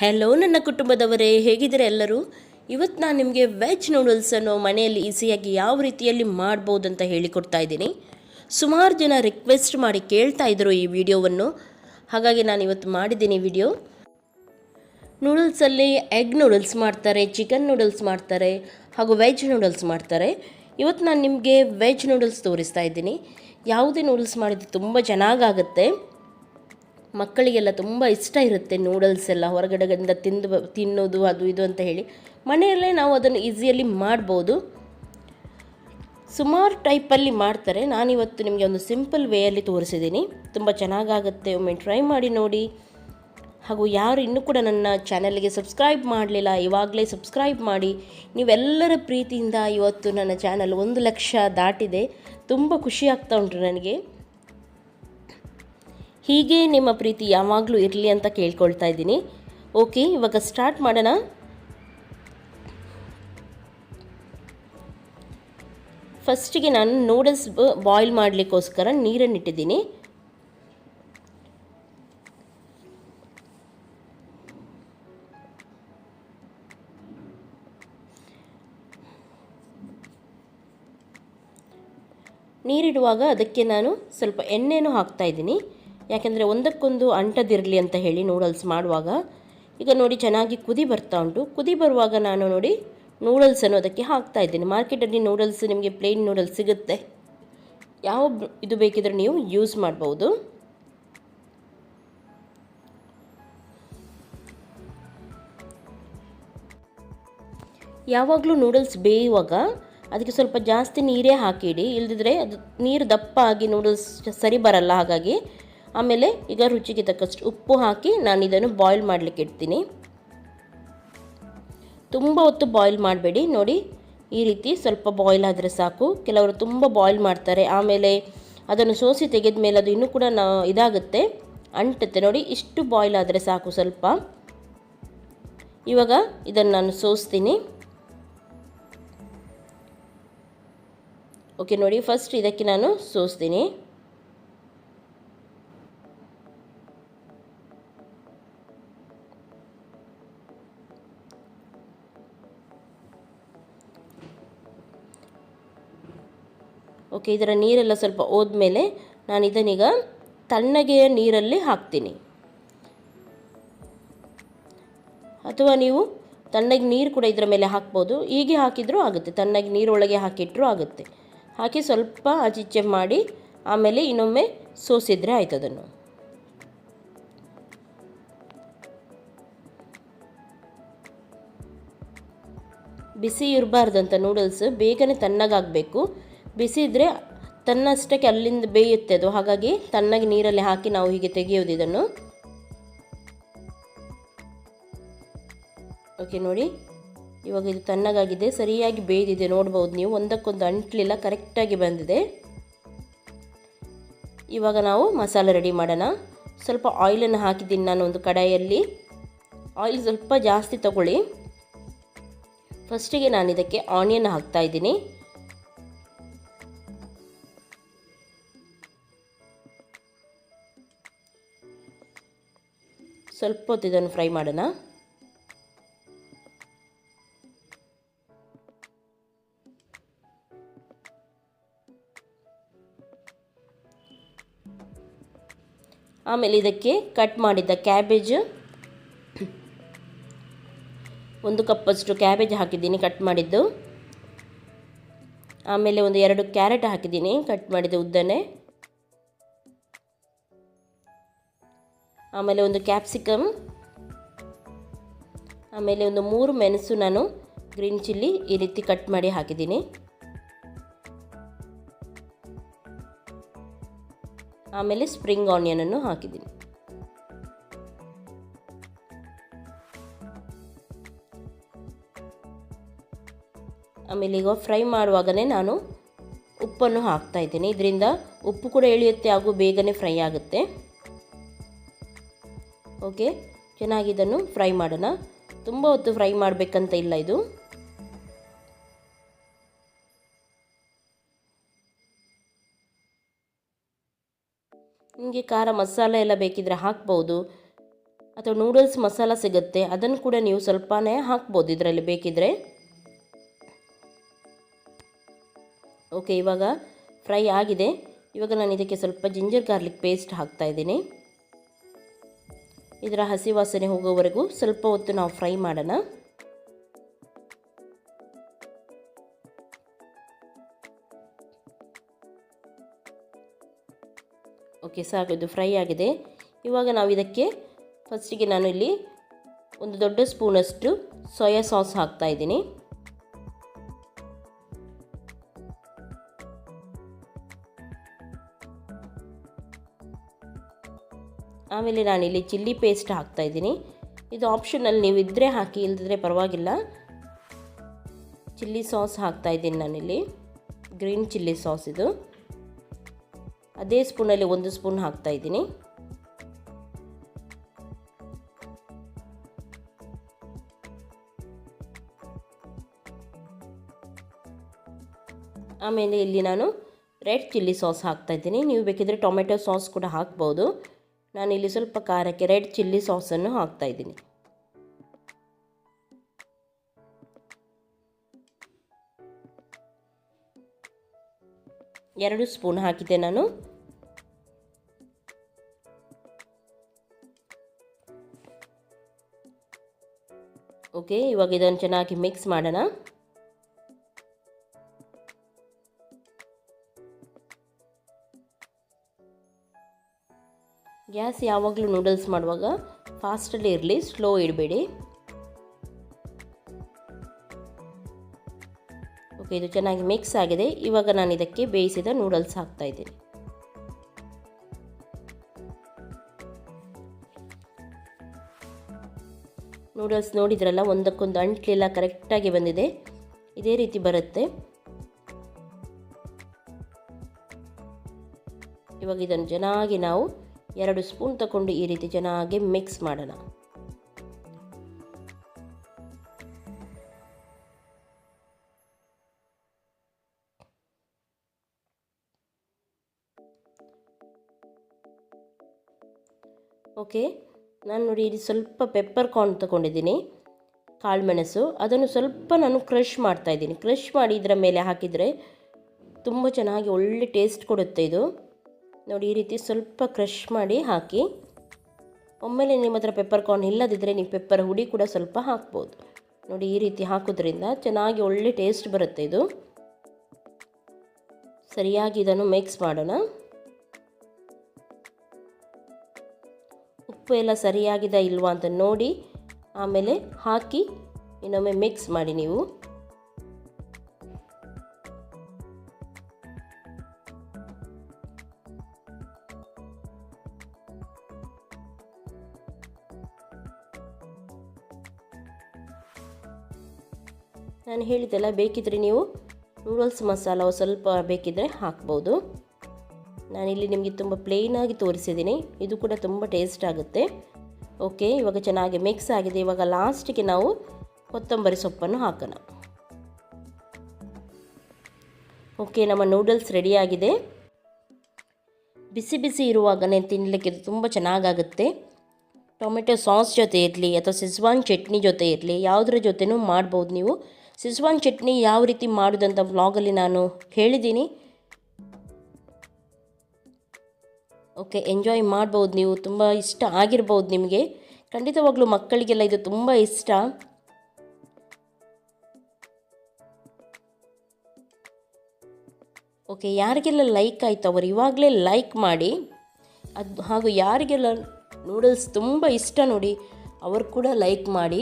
Hello ನನ್ನ ಕುಟುಂಬದವರೇ, ಹೇಗಿದ್ದೀರಾ ಎಲ್ಲರೂ? ಇವತ್ತು ನಾನು ನಿಮಗೆ ವೆಜ್ ನೂಡಲ್ಸನ್ನು ಮನೆಯಲ್ಲಿ ಈಸಿಯಾಗಿ ಯಾವ ರೀತಿಯಲ್ಲಿ ಮಾಡ್ಬೋದು ಅಂತ ಹೇಳಿಕೊಡ್ತಾ ಇದ್ದೀನಿ. ಸುಮಾರು ಜನ ರಿಕ್ವೆಸ್ಟ್ ಮಾಡಿ ಕೇಳ್ತಾ ಇದ್ದರು ಈ ವಿಡಿಯೋವನ್ನು. ಹಾಗಾಗಿ ನಾನು ಇವತ್ತು ಮಾಡಿದ್ದೀನಿ ವಿಡಿಯೋ. ನೂಡಲ್ಸಲ್ಲಿ ಎಗ್ ನೂಡಲ್ಸ್ ಮಾಡ್ತಾರೆ ಚಿಕನ್ ನೂಡಲ್ಸ್ ಮಾಡ್ತಾರೆ, ಹಾಗೂ ವೆಜ್ ನೂಡಲ್ಸ್ ಮಾಡ್ತಾರೆ. ಇವತ್ತು ನಾನು ನಿಮಗೆ ವೆಜ್ ನೂಡಲ್ಸ್ ತೋರಿಸ್ತಾ ಇದ್ದೀನಿ. ಯಾವುದೇ ನೂಡಲ್ಸ್ ಮಾಡಿದ್ದು ತುಂಬ ಚೆನ್ನಾಗಾಗುತ್ತೆ. ಮಕ್ಕಳಿಗೆಲ್ಲ ತುಂಬ ಇಷ್ಟ ಇರುತ್ತೆ ನೂಡಲ್ಸ್ ಎಲ್ಲ ಹೊರಗಡೆಯಿಂದ ತಿಂದು ತಿನ್ನೋದು, ಅದು ಇದು ಅಂತ ಹೇಳಿ. ಮನೆಯಲ್ಲೇ ನಾವು ಅದನ್ನು ಈಸಿಯಲ್ಲಿ ಮಾಡ್ಬೋದು. ಸುಮಾರು ಟೈಪಲ್ಲಿ ಮಾಡ್ತಾರೆ. ನಾನಿವತ್ತು ನಿಮಗೆ ಒಂದು ಸಿಂಪಲ್ ವೇಯಲ್ಲಿ ತೋರಿಸಿದ್ದೀನಿ. ತುಂಬ ಚೆನ್ನಾಗಾಗುತ್ತೆ. ಒಮ್ಮೆ ಟ್ರೈ ಮಾಡಿ ನೋಡಿ. ಹಾಗೂ ಯಾರು ಇನ್ನೂ ಕೂಡ ನನ್ನ ಚಾನಲ್ಗೆ ಸಬ್ಸ್ಕ್ರೈಬ್ ಮಾಡಲಿಲ್ಲ, ಇವಾಗಲೇ ಸಬ್ಸ್ಕ್ರೈಬ್ ಮಾಡಿ. ನೀವೆಲ್ಲರ ಪ್ರೀತಿಯಿಂದ ಇವತ್ತು ನನ್ನ ಚಾನಲ್ ಒಂದು ಲಕ್ಷ ದಾಟಿದೆ. ತುಂಬ ಖುಷಿ ಆಗ್ತಾ ಉಂಟು ನನಗೆ. ಹೀಗೆ ನಿಮ್ಮ ಪ್ರೀತಿ ಯಾವಾಗಲೂ ಇರಲಿ ಅಂತ ಕೇಳ್ಕೊಳ್ತಾ ಇದ್ದೀನಿ. ಓಕೆ, ಇವಾಗ ಸ್ಟಾರ್ಟ್ ಮಾಡೋಣ. ಫಸ್ಟಿಗೆ ನಾನು ನೂಡಲ್ಸ್ ಬಾಯ್ಲ್ ಮಾಡಲಿಕ್ಕೋಸ್ಕರ ನೀರನ್ನು ಇಟ್ಟಿದ್ದೀನಿ. ನೀರಿಡುವಾಗ ಅದಕ್ಕೆ ನಾನು ಸ್ವಲ್ಪ ಎಣ್ಣೆನೂ ಹಾಕ್ತಾ ಇದ್ದೀನಿ. ಯಾಕೆಂದರೆ ಒಂದಕ್ಕೊಂದು ಅಂಟದಿರಲಿ ಅಂತ ಹೇಳಿ ನೂಡಲ್ಸ್ ಮಾಡುವಾಗ, ಈಗ ನೋಡಿ ಚೆನ್ನಾಗಿ ಕುದಿ ಬರ್ತಾ ಉಂಟು. ಕುದಿ ಬರುವಾಗ ನಾನು ನೋಡಿ ನೂಡಲ್ಸನ್ನು ಅದಕ್ಕೆ ಹಾಕ್ತಾ ಇದ್ದೀನಿ. ಮಾರ್ಕೆಟಲ್ಲಿ ನೂಡಲ್ಸ್ ನಿಮಗೆ ಪ್ಲೇನ್ ನೂಡಲ್ಸ್ ಸಿಗುತ್ತೆ. ಯಾವ ಇದು ಬೇಕಿದ್ರೆ ನೀವು ಯೂಸ್ ಮಾಡ್ಬೋದು. ಯಾವಾಗಲೂ ನೂಡಲ್ಸ್ ಬೇಯುವಾಗ ಅದಕ್ಕೆ ಸ್ವಲ್ಪ ಜಾಸ್ತಿ ನೀರೇ ಹಾಕಿಡಿ. ಇಲ್ದಿದ್ರೆ ಅದು ನೀರು ದಪ್ಪ ಆಗಿ ನೂಡಲ್ಸ್ ಸರಿ ಬರಲ್ಲ. ಹಾಗಾಗಿ ಆಮೇಲೆ ಈಗ ರುಚಿಗೆ ತಕ್ಕಷ್ಟು ಉಪ್ಪು ಹಾಕಿ ನಾನು ಇದನ್ನು ಬಾಯ್ಲ್ ಮಾಡಲಿಕ್ಕೆ ಇಡ್ತೀನಿ. ತುಂಬ ಹೊತ್ತು ಬಾಯ್ಲ್ ಮಾಡಬೇಡಿ. ನೋಡಿ, ಈ ರೀತಿ ಸ್ವಲ್ಪ ಬಾಯ್ಲ್ ಆದರೆ ಸಾಕು. ಕೆಲವರು ತುಂಬ ಬಾಯ್ಲ್ ಮಾಡ್ತಾರೆ. ಆಮೇಲೆ ಅದನ್ನು ಸೋಸಿ ತೆಗೆದ ಮೇಲೆ ಅದು ಇನ್ನೂ ಕೂಡ ಇದಾಗುತ್ತೆ. ಅಂಟುತ್ತೆ. ನೋಡಿ, ಇಷ್ಟು ಬಾಯ್ಲ್ ಆದರೆ ಸಾಕು ಸ್ವಲ್ಪ. ಇವಾಗ ಇದನ್ನು ನಾನು ಸೋಸ್ತೀನಿ. ಓಕೆ ನೋಡಿ ಫಸ್ಟ್ ಇದಕ್ಕೆ ನಾನು ಸೋಸ್ತೀನಿ. ಓಕೆ, ಇದರ ನೀರೆಲ್ಲ ಸ್ವಲ್ಪ ಹೋದ್ಮೇಲೆ ನಾನು ಇದನ್ನೀಗ ತಣ್ಣಗೆಯ ನೀರಲ್ಲಿ ಹಾಕ್ತೀನಿ. ಅಥವಾ ನೀವು ತಣ್ಣಗೆ ನೀರು ಕೂಡ ಇದರ ಮೇಲೆ ಹಾಕ್ಬೋದು. ಹೀಗೆ ಹಾಕಿದರೂ ಆಗುತ್ತೆ. ತಣ್ಣಗೆ ನೀರೊಳಗೆ ಹಾಕಿಟ್ಟರೂ ಆಗುತ್ತೆ. ಹಾಕಿ ಸ್ವಲ್ಪ ಆಚೀಚೆ ಮಾಡಿ ಆಮೇಲೆ ಇನ್ನೊಮ್ಮೆ ಸೋಸಿದರೆ ಆಯ್ತು ಅದನ್ನು. ಬಿಸಿ ಇರಬಾರ್ದಂತ ನೂಡಲ್ಸ್ ಬೇಗನೆ ತಣ್ಣಗಾಗಬೇಕು. ಬಿಸಿ ಇದ್ದರೆ ತನ್ನಷ್ಟಕ್ಕೆ ಅಲ್ಲಿಂದ ಬೇಯುತ್ತೆ ಅದು. ಹಾಗಾಗಿ ತಣ್ಣಗೆ ನೀರಲ್ಲಿ ಹಾಕಿ ನಾವು ಹೀಗೆ ತೆಗೆಯೋದು ಇದನ್ನು. ಓಕೆ ನೋಡಿ. ಇವಾಗ ಇದು ತಣ್ಣಗಾಗಿದೆ, ಸರಿಯಾಗಿ ಬೇಯ್ದಿದೆ ನೋಡ್ಬೋದು ನೀವು. ಒಂದಕ್ಕೊಂದು ಅಂಟ್ಲಿಲ್ಲ, ಕರೆಕ್ಟಾಗಿ ಬಂದಿದೆ. ಇವಾಗ ನಾವು ಮಸಾಲೆ ರೆಡಿ ಮಾಡೋಣ. ಸ್ವಲ್ಪ ಆಯಿಲನ್ನು ಹಾಕಿದ್ದೀನಿ ನಾನು ಒಂದು ಕಡಾಯಲ್ಲಿ. ಆಯಿಲ್ ಸ್ವಲ್ಪ ಜಾಸ್ತಿ ತಗೊಳ್ಳಿ. ಫಸ್ಟಿಗೆ ನಾನು ಇದಕ್ಕೆ ಆನಿಯನ್ ಹಾಕ್ತಾ ಸ್ವಲ್ಪ ಹೊತ್ತು ಇದನ್ನು ಫ್ರೈ ಮಾಡೋಣ. ಆಮೇಲೆ ಇದಕ್ಕೆ ಕಟ್ ಮಾಡಿದ್ದ ಕ್ಯಾಬೇಜ್. ಒಂದು ಕಪ್ಪಷ್ಟು ಕ್ಯಾಬೇಜ್ ಹಾಕಿದ್ದೀನಿ ಕಟ್ ಮಾಡಿದ್ದು. ಆಮೇಲೆ ಒಂದು ಎರಡು ಕ್ಯಾರೆಟ್ ಹಾಕಿದ್ದೀನಿ ಕಟ್ ಮಾಡಿದ ಉದ್ದನೆ ಆಮೇಲೆ ಒಂದು ಕ್ಯಾಪ್ಸಿಕಮ್, ಆಮೇಲೆ ಒಂದು ಮೂರು ಮೆಣಸು ನಾನು ಗ್ರೀನ್ ಚಿಲ್ಲಿ ಈ ರೀತಿ ಕಟ್ ಮಾಡಿ ಹಾಕಿದ್ದೀನಿ. ಆಮೇಲೆ ಸ್ಪ್ರಿಂಗ್ ಆನಿಯನನ್ನು ಹಾಕಿದ್ದೀನಿ. ಆಮೇಲೆ ಈಗ ಫ್ರೈ ಮಾಡುವಾಗಲೇ ನಾನು ಉಪ್ಪನ್ನು ಹಾಕ್ತಾ ಇದ್ದೀನಿ. ಇದರಿಂದ ಉಪ್ಪು ಕೂಡ ಎಳೆಯುತ್ತೆ, ಹಾಗೂ ಬೇಗನೆ ಫ್ರೈ ಆಗುತ್ತೆ. ಓಕೆ, ಚೆನ್ನಾಗಿ ಇದನ್ನು ಫ್ರೈ ಮಾಡೋಣ. ತುಂಬ ಹೊತ್ತು ಫ್ರೈ ಮಾಡಬೇಕಂತ ಇಲ್ಲ ಇದು. ನಿಮಗೆ ಖಾರ ಮಸಾಲ ಎಲ್ಲ ಬೇಕಿದ್ರೆ ಹಾಕ್ಬೋದು. ಅಥವಾ ನೂಡಲ್ಸ್ ಮಸಾಲ ಸಿಗುತ್ತೆ, ಅದನ್ನು ಕೂಡ ನೀವು ಸ್ವಲ್ಪನೇ ಹಾಕ್ಬೋದು ಇದರಲ್ಲಿ ಬೇಕಿದ್ರೆ. ಓಕೆ, ಇವಾಗ ಫ್ರೈ ಆಗಿದೆ. ಇವಾಗ ನಾನು ಇದಕ್ಕೆ ಸ್ವಲ್ಪ ಜಿಂಜರ್ ಗಾರ್ಲಿಕ್ ಪೇಸ್ಟ್ ಹಾಕ್ತಾ ಇದ್ದೀನಿ. ಇದರ ಹಸಿ ವಾಸನೆ ಹೋಗೋವರೆಗೂ ಸ್ವಲ್ಪ ಹೊತ್ತು ನಾವು ಫ್ರೈ ಮಾಡೋಣ. ಓಕೆ, ಸಾಕು, ಇದು ಫ್ರೈ ಆಗಿದೆ. ಇವಾಗ ನಾವು ಇದಕ್ಕೆ ಫಸ್ಟಿಗೆ ನಾನು ಇಲ್ಲಿ ಒಂದು ದೊಡ್ಡ ಸ್ಪೂನಷ್ಟು ಸೋಯಾ ಸಾಸ್ ಹಾಕ್ತಾ ಇದ್ದೀನಿ. ಆಮೇಲೆ ನಾನಿಲ್ಲಿ ಚಿಲ್ಲಿ ಪೇಸ್ಟ್ ಹಾಕ್ತಾ ಇದ್ದೀನಿ. ಇದು ಆಪ್ಷನಲ್ಲಿ ನೀವು ಇದ್ದರೆ ಹಾಕಿ ಇಲ್ಲದಿದ್ರೆ ಪರವಾಗಿಲ್ಲ. ಚಿಲ್ಲಿ ಸಾಸ್ ಹಾಕ್ತಾ ಇದ್ದೀನಿ ನಾನಿಲ್ಲಿ. ಗ್ರೀನ್ ಚಿಲ್ಲಿ ಸಾಸ್ ಇದು. ಅದೇ ಸ್ಪೂನಲ್ಲಿ ಒಂದು ಸ್ಪೂನ್ ಹಾಕ್ತಾ ಇದ್ದೀನಿ. ಆಮೇಲೆ ಇಲ್ಲಿ ನಾನು ರೆಡ್ ಚಿಲ್ಲಿ ಸಾಸ್ ಹಾಕ್ತಾ ಇದ್ದೀನಿ. ನೀವು ಬೇಕಿದ್ರೆ ಟೊಮೆಟೊ ಸಾಸ್ ಕೂಡ ಹಾಕ್ಬೋದು. ನಾನು ಇಲ್ಲಿ ಸ್ವಲ್ಪ ಖಾರಕ್ಕೆ ರೆಡ್ ಚಿಲ್ಲಿ ಸಾಸನ್ನು ಹಾಕ್ತಾ ಇದ್ದೀನಿ. ಎರಡು ಸ್ಪೂನ್ ಹಾಕಿದ್ದೆ ನಾನು. ಓಕೆ ಇವಾಗ ಇದನ್ನು ಚೆನ್ನಾಗಿ ಮಿಕ್ಸ್ ಮಾಡೋಣ. ಗ್ಯಾಸ್ ಯಾವಾಗಲೂ ನೂಡಲ್ಸ್ ಮಾಡುವಾಗ ಫಾಸ್ಟಲ್ಲಿ ಇರಲಿ, ಸ್ಲೋ ಇಡಬೇಡಿ. ಓಕೆ, ಇದು ಚೆನ್ನಾಗಿ ಮಿಕ್ಸ್ ಆಗಿದೆ. ಇವಾಗ ನಾನು ಇದಕ್ಕೆ ಬೇಯಿಸಿದ ನೂಡಲ್ಸ್ ಹಾಕ್ತಾ ಇದ್ದೀನಿ. ನೂಡಲ್ಸ್ ನೋಡಿದ್ರಲ್ಲ, ಒಂದಕ್ಕೊಂದು ಅಂಟ್ಲಿಲ್ಲ ಕರೆಕ್ಟಾಗಿ ಬಂದಿದೆ. ಇದೇ ರೀತಿ ಬರುತ್ತೆ. ಇವಾಗ ಇದನ್ನು ಚೆನ್ನಾಗಿ ನಾವು ಎರಡು ಸ್ಪೂನ್ ತಗೊಂಡು ಈ ರೀತಿ ಚೆನ್ನಾಗಿ ಮಿಕ್ಸ್ ಮಾಡೋಣ. ಓಕೆ, ನಾನು ನೋಡಿ ಇಲ್ಲಿ ಸ್ವಲ್ಪ ಪೆಪ್ಪರ್ ಕಾರ್ನ್ ತಗೊಂಡಿದ್ದೀನಿ ಕಾಳುಮೆಣಸು ಅದನ್ನು ಸ್ವಲ್ಪ ನಾನು ಕ್ರಷ್ ಮಾಡ್ತಾ ಇದ್ದೀನಿ. ಕ್ರಷ್ ಮಾಡಿ ಇದರ ಮೇಲೆ ಹಾಕಿದರೆ ತುಂಬ ಚೆನ್ನಾಗಿ ಒಳ್ಳೆ ಟೇಸ್ಟ್ ಕೊಡುತ್ತೆ ಇದು. ನೋಡಿ, ಈ ರೀತಿ ಸ್ವಲ್ಪ ಕ್ರಷ್ ಮಾಡಿ ಹಾಕಿ. ಒಮ್ಮೆಲೆ ನಿಮ್ಮ ಹತ್ರ ಪೆಪ್ಪರ್ ಕಾರ್ನ್ ಇಲ್ಲದಿದ್ದರೆ ನೀವು ಪೆಪ್ಪರ್ ಹುಡಿ ಕೂಡ ಸ್ವಲ್ಪ ಹಾಕ್ಬೋದು. ನೋಡಿ, ಈ ರೀತಿ ಹಾಕೋದ್ರಿಂದ ಚೆನ್ನಾಗಿ ಒಳ್ಳೆ ಟೇಸ್ಟ್ ಬರುತ್ತೆ ಇದು. ಸರಿಯಾಗಿ ಇದನ್ನು ಮಿಕ್ಸ್ ಮಾಡೋಣ. ಉಪ್ಪು ಎಲ್ಲ ಸರಿಯಾಗಿದೆ ಇಲ್ವಾ ಅಂತ ನೋಡಿ, ಆಮೇಲೆ ಹಾಕಿ ಇನ್ನೊಮ್ಮೆ ಮಿಕ್ಸ್ ಮಾಡಿ ನೀವು. ನಾನು ಹೇಳಿದ್ದೆಲ್ಲ ಬೇಕಿದ್ರೆ ನೀವು ನೂಡಲ್ಸ್ ಮಸಾಲ ಸ್ವಲ್ಪ ಬೇಕಿದ್ದರೆ ಹಾಕ್ಬೋದು. ನಾನಿಲ್ಲಿ ನಿಮಗೆ ತುಂಬ ಪ್ಲೇನಾಗಿ ತೋರಿಸಿದ್ದೀನಿ. ಇದು ಕೂಡ ತುಂಬ ಟೇಸ್ಟ್ ಆಗುತ್ತೆ. ಓಕೆ ಇವಾಗ ಚೆನ್ನಾಗಿ ಮಿಕ್ಸ್ ಆಗಿದೆ. ಇವಾಗ ಲಾಸ್ಟಿಗೆ ನಾವು ಕೊತ್ತಂಬರಿ ಸೊಪ್ಪನ್ನು ಹಾಕೋಣ. ಓಕೆ ನಮ್ಮ ನೂಡಲ್ಸ್ ರೆಡಿಯಾಗಿದೆ ಬಿಸಿ ಬಿಸಿ ಇರುವಾಗಲೇ ತಿನ್ನಲಿಕ್ಕೆ ತುಂಬ ಚೆನ್ನಾಗಾಗುತ್ತೆ. ಟೊಮೆಟೊ ಸಾಸ್ ಜೊತೆ ಇರಲಿ ಅಥವಾ ಸಿಸ್ವಾನ್ ಚಟ್ನಿ ಜೊತೆ ಇರಲಿ, ಯಾವುದ್ರ ಜೊತೆನೂ ಮಾಡ್ಬೋದು ನೀವು. ಸಿಸ್ವಾನ್ ಚಟ್ನಿ ಯಾವ ರೀತಿ ಮಾಡೋದಂತ ವ್ಲಾಗಲ್ಲಿ ನಾನು ಹೇಳಿದ್ದೀನಿ. ಓಕೆ ಎಂಜಾಯ್ ಮಾಡ್ಬೋದು ನೀವು, ತುಂಬ ಇಷ್ಟ ಆಗಿರ್ಬೋದು ನಿಮಗೆ. ಖಂಡಿತವಾಗ್ಲೂ ಮಕ್ಕಳಿಗೆಲ್ಲ ಇದು ತುಂಬ ಇಷ್ಟ. ಓಕೆ ಯಾರಿಗೆಲ್ಲ ಲೈಕ್ ಆಯಿತು ಅವರು ಇವಾಗಲೇ ಲೈಕ್ ಮಾಡಿ. ಅದು ಹಾಗೂ ಯಾರಿಗೆಲ್ಲ ನೂಡಲ್ಸ್ ತುಂಬ ಇಷ್ಟ ನೋಡಿ, ಅವರು ಕೂಡ ಲೈಕ್ ಮಾಡಿ.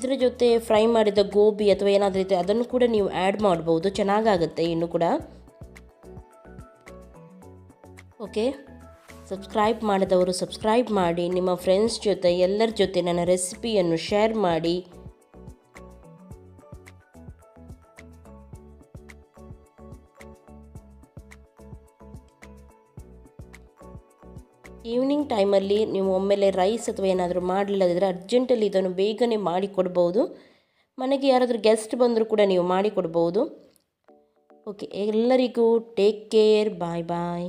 ಇದರ ಜೊತೆ ಫ್ರೈ ಮಾಡಿದ ಗೋಬಿ ಅಥವಾ ಏನಾದರೂ ಇದ್ದರೆ ಅದನ್ನು ಕೂಡ ನೀವು ಆ್ಯಡ್ ಮಾಡ್ಬೋದು. ಚೆನ್ನಾಗಾಗುತ್ತೆ ಇನ್ನು ಕೂಡ. ಓಕೆ ಸಬ್ಸ್ಕ್ರೈಬ್ ಮಾಡಿದವರು ಸಬ್ಸ್ಕ್ರೈಬ್ ಮಾಡಿ, ನಿಮ್ಮ ಫ್ರೆಂಡ್ಸ್ ಜೊತೆ, ಎಲ್ಲರ ಜೊತೆ ನನ್ನ ರೆಸಿಪಿಯನ್ನು ಶೇರ್ ಮಾಡಿ. ಈವ್ನಿಂಗ್ ಟೈಮಲ್ಲಿ ನೀವು ಒಮ್ಮೆಲೆ ರೈಸ್ ಅಥವಾ ಏನಾದರೂ ಮಾಡಲಿಲ್ಲದಿದ್ದರೆ ಅರ್ಜೆಂಟಲ್ಲಿ ಇದನ್ನು ಬೇಗನೆ ಮಾಡಿಕೊಡ್ಬೋದು ಮನೆಗೆ ಯಾರಾದರೂ ಗೆಸ್ಟ್ ಬಂದರೂ ಕೂಡ ನೀವು ಮಾಡಿಕೊಡ್ಬೋದು ಓಕೆ ಎಲ್ಲರಿಗೂ ಟೇಕ್ ಕೇರ್ ಬಾಯ್ ಬಾಯ್